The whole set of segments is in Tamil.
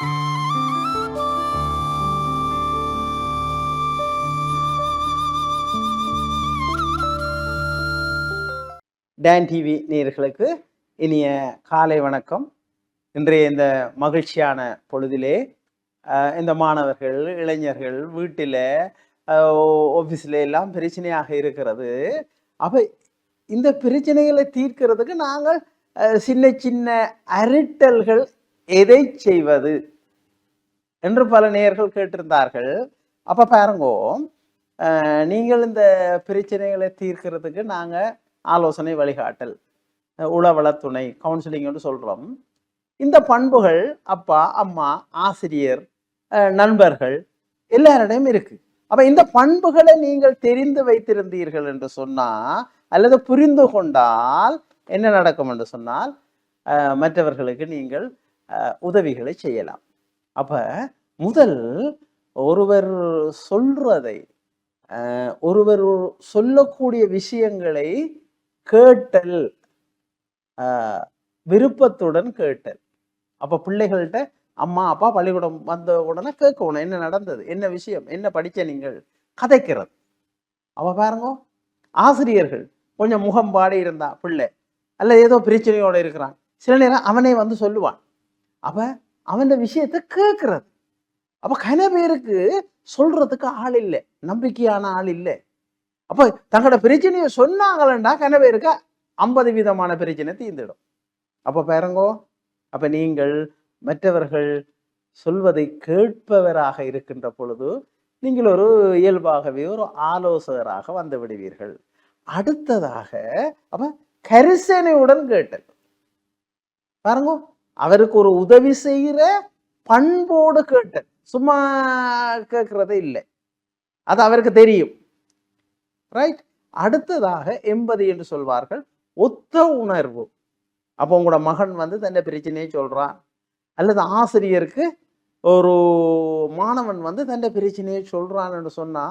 டேன் டிவி நேர்களுக்கு இனிய காலை வணக்கம். இன்றைய இந்த மகிழ்ச்சியான பொழுதிலே இந்த மாணவர்கள் இளைஞர்கள் வீட்டில் ஆஃபீஸில் எல்லாம் பிரச்சனையாக இருக்கிறது. அப்போ இந்த பிரச்சனைகளை தீர்க்கிறதுக்கு நாங்கள் சின்ன சின்ன அரட்டல்கள் எதை செய்வது? என்று பல நேயர்கள் கேட்டிருந்தார்கள். அப்போ பாருங்கோ நீங்கள் இந்த பிரச்சனைகளை தீர்க்கிறதுக்கு நாங்கள் ஆலோசனை வழிகாட்டல் உளவள துணை கவுன்சிலிங்னு சொல்கிறோம் இந்த பண்புகள் அப்பா அம்மா ஆசிரியர் நண்பர்கள் எல்லாரிடையும் இருக்கு. அப்ப இந்த பண்புகளை நீங்கள் தெரிந்து வைத்திருந்தீர்கள் என்று சொன்னா அல்லது புரிந்து கொண்டால் என்ன நடக்கும் என்று சொன்னால் மற்றவர்களுக்கு நீங்கள் உதவிகளை செய்யலாம். அப்ப முதல் ஒருவர் சொல்றதை ஒருவர் சொல்லக்கூடிய விஷயங்களை கேட்டல் ஆஹ் விருப்பத்துடன் கேட்டல். அப்ப பிள்ளைகள்கிட்ட அம்மா அப்பா பள்ளிக்கூடம் வந்த உடனே கேட்கணும் என்ன நடந்தது? என்ன விஷயம்? என்ன படிச்ச நீங்கள்? கதைக்கிறது. அவ பாருங்க ஆசிரியர்கள் கொஞ்சம் முகம் பாடி இருந்தா பிள்ளை அல்ல ஏதோ பிரச்சனையோட இருக்கிறான். சில நேரம் அவனே வந்து சொல்லுவான். அப்ப அவன் விஷயத்தை கேட்கறது அப்ப கன பேருக்கு சொல்றதுக்கு ஆள் இல்லை நம்பிக்கையான ஆள் இல்லை. அப்போ தங்களோட பிரச்சனையை சொன்னாங்களா கன பேருக்கு? ஐம்பது விதமான பிரச்சனை தீர்ந்துடும். அப்போ பாருங்கோ அப்ப நீங்கள் மற்றவர்கள் சொல்வதை கேட்பவராக இருக்கின்ற பொழுது நீங்கள் ஒரு இயல்பாகவே ஒரு ஆலோசகராக வந்து விடுவீர்கள். அடுத்ததாக அப்ப கரிசனையுடன் கேட்டல். பாருங்க அவருக்கு ஒரு உதவி செய்கிற பண்போடு கேட்டேன். சும்மா கேட்கறதே இல்லை. அது அவருக்கு தெரியும். ரைட் அடுத்ததாக எண்பது என்று சொல்வார்கள் ஒத்த உணர்வு. அப்போ உங்களோட மகன் வந்து தன்னை பிரச்சனையை சொல்றான். அல்லது ஆசிரியருக்கு ஒரு மாணவன் வந்து தன்னை பிரச்சனையை சொல்கிறான்னு சொன்னா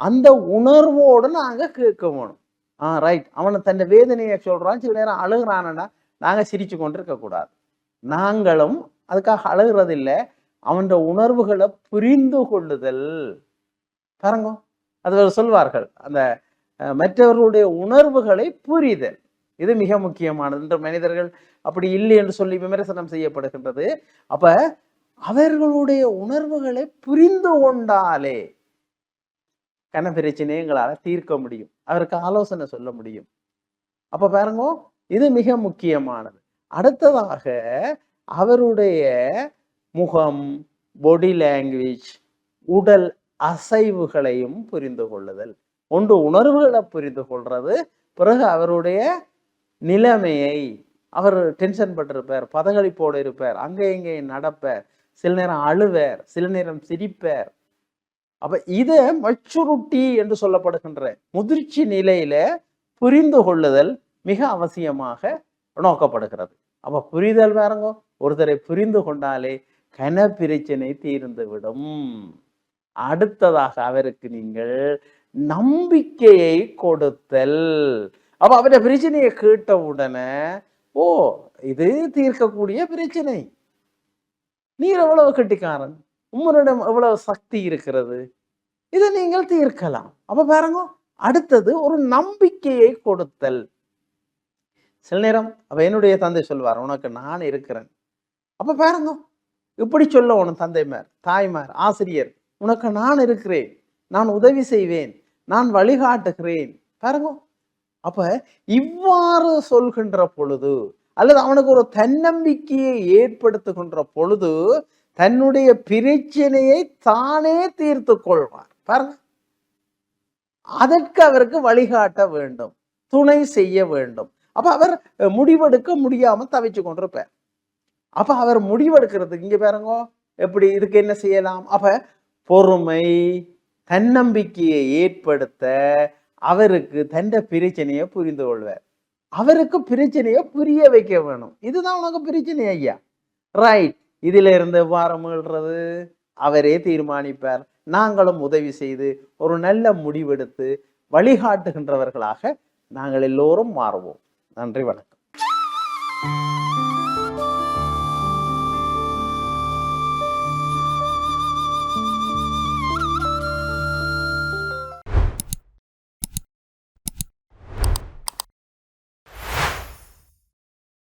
அந்த உணர்வோடு நாங்க கேட்க வேணும். ஆ ரைட் அவனை தன்னை வேதனையை சொல்றான் சில நேரம் அழுகிறானா நாங்க சிரிச்சு கொண்டு இருக்கக்கூடாது நாங்களும் அதுக்காக அழுகிறது இல்லை அவன் உணர்வுகளை புரிந்து கொள்ளுதல். பாருங்க அது சொல்வார்கள் அந்த மற்றவர்களுடைய உணர்வுகளை புரிதல். இது மிக முக்கியமானது. என்று மனிதர்கள் அப்படி இல்லை என்று சொல்லி விமர்சனம் செய்யப்படுகின்றது. அப்ப அவர்களுடைய உணர்வுகளை புரிந்து கொண்டாலே கன பிரச்சனையை எங்களால் தீர்க்க முடியும். அவருக்கு ஆலோசனை சொல்ல முடியும். அப்ப பாருங்க இது மிக முக்கியமானது. அடுத்ததாக அவருடைய முகம் பொடி லாங்குவேஜ் உடல் அசைவுகளையும் புரிந்து கொள்ளுதல். ஒன்று உணர்வுகளை புரிந்து கொள்றது பிறகு அவருடைய நிலைமையை அவர் டென்ஷன் பட்டிருப்பார் பதகளிப்போடு இருப்பார் அங்கே இங்கே நடப்பார் சில நேரம் அழுவார் சில நேரம் சிரிப்பார். அப்ப இதை மச்சுருட்டி என்று சொல்லப்படுகின்ற முதிர்ச்சி நிலையில புரிந்து கொள்ளுதல் மிக அவசியமாக நோக்கப்படுகிறது. அப்ப புரிதல் வேறங்க ஒருத்தரை புரிந்து கொண்டாலே கன பிரச்சனை தீர்ந்துவிடும். அடுத்ததாக அவருக்கு நீங்கள் நம்பிக்கையை கொடுத்தல். அப்ப அவருடைய பிரச்சனையை கேட்ட உடனே ஓ இது தீர்க்கக்கூடிய பிரச்சனை. நீர் எவ்வளவு கட்டிக்காரன்? உம்மனிடம் எவ்வளவு சக்தி இருக்கிறது? இதை நீங்கள் தீர்க்கலாம். அப்ப பாருங்க அடுத்தது ஒரு நம்பிக்கையை கொடுத்தல். சில நேரம் அவ என்னுடைய தந்தை சொல்வார் உனக்கு நான் இருக்கிறேன். அப்ப பாருங்க இப்படி சொல்ல உன் தந்தைமார் தாய்மார் ஆசிரியர் உனக்கு நான் இருக்கிறேன் நான் உதவி செய்வேன் நான் வழிகாட்டுகிறேன். பாருங்க அப்ப இவ்வாறு சொல்கின்ற பொழுது அல்லது அவனுக்கு ஒரு தன்னம்பிக்கையை ஏற்படுத்துகின்ற பொழுது தன்னுடைய பிரச்சனையை தானே தீர்த்து கொள்வார். பாருங்க அதற்கு அவருக்கு வழிகாட்ட வேண்டும் துணை செய்ய வேண்டும். அப்ப அவர் முடிவெடுக்க முடியாம தவிச்சு கொண்டிருப்பார். அப்ப அவர் முடிவெடுக்கிறதுக்கு இங்க பாருங்க எப்படி இதுக்கு என்ன செய்யலாம்? அப்ப பொறுமை தன்னம்பிக்கையை ஏற்படுத்த அவருக்கு தண்ட பிரச்சனையை புரிந்து கொள்வார். அவருக்கு பிரச்சனையை புரிய வைக்க வேணும். இதுதான் உனக்கு பிரச்சனை ஐயா. ரைட் இதுல இருந்து எவ்வாறு மீள்றது அவரே தீர்மானிப்பார். நாங்களும் உதவி செய்து ஒரு நல்ல முடிவெடுத்து வழிகாட்டுகின்றவர்களாக நாங்கள் எல்லோரும் மாறுவோம். நன்றி வணக்கம்.